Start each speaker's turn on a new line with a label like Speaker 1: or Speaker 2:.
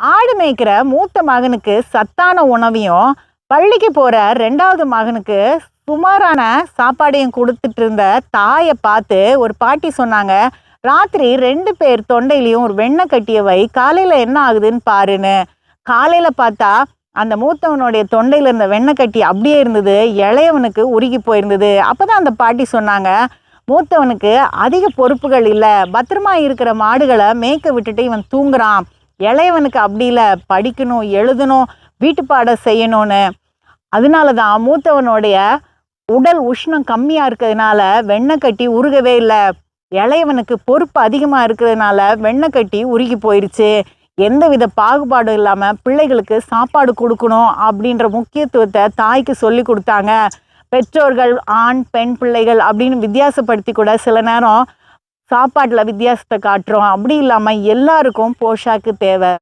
Speaker 1: ஆடு மேய்க்கிற மூத்த மகனுக்கு சத்தான உணவையும் பள்ளிக்கு போகிற ரெண்டாவது மகனுக்கு சுமாரான சாப்பாடையும் கொடுத்துட்டு இருந்த தாயை பார்த்து ஒரு பாட்டி சொன்னாங்க ராத்திரி ரெண்டு பேர் தொண்டையிலையும் ஒரு வெண்ணெய் கட்டிய வை காலையில் என்ன ஆகுதுன்னு பாருன்னு. காலையில் பார்த்தா அந்த மூத்தவனுடைய தொண்டையில் இருந்த வெண்ணெய் கட்டி அப்படியே இருந்தது இளையவனுக்கு உருகி போயிருந்தது. அப்போ தான் அந்த பாட்டி சொன்னாங்க மூத்தவனுக்கு அதிக பொறுப்புகள் இல்லை பத்திரமா இருக்கிற மாடுகளை மேய்க்க விட்டுட்டு இவன் தூங்குறான். இளையவனுக்கு அப்படி இல்லை படிக்கணும் எழுதணும் வீட்டு செய்யணும்னு. அதனால தான் மூத்தவனுடைய உடல் உஷ்ணம் கம்மியாக இருக்கிறதுனால வெண்ணெய் கட்டி உருகவே இல்லை. இளையவனுக்கு பொறுப்பு அதிகமாக இருக்கிறதுனால வெண்ணெய் கட்டி உருகி போயிடுச்சு எந்தவித பாகுபாடும் இல்லாமல் பிள்ளைகளுக்கு சாப்பாடு கொடுக்கணும் அப்படின்ற முக்கியத்துவத்தை தாய்க்கு சொல்லி கொடுத்தாங்க. பெற்றோர்கள் ஆண் பெண் பிள்ளைகள் அப்படின்னு வித்தியாசப்படுத்தி கூட சில நேரம் சாப்பாட்டில் வித்தியாசத்தை காட்டுறோம். அப்படி இல்லாமல் எல்லாருக்கும் போஷாக்கு தேவை.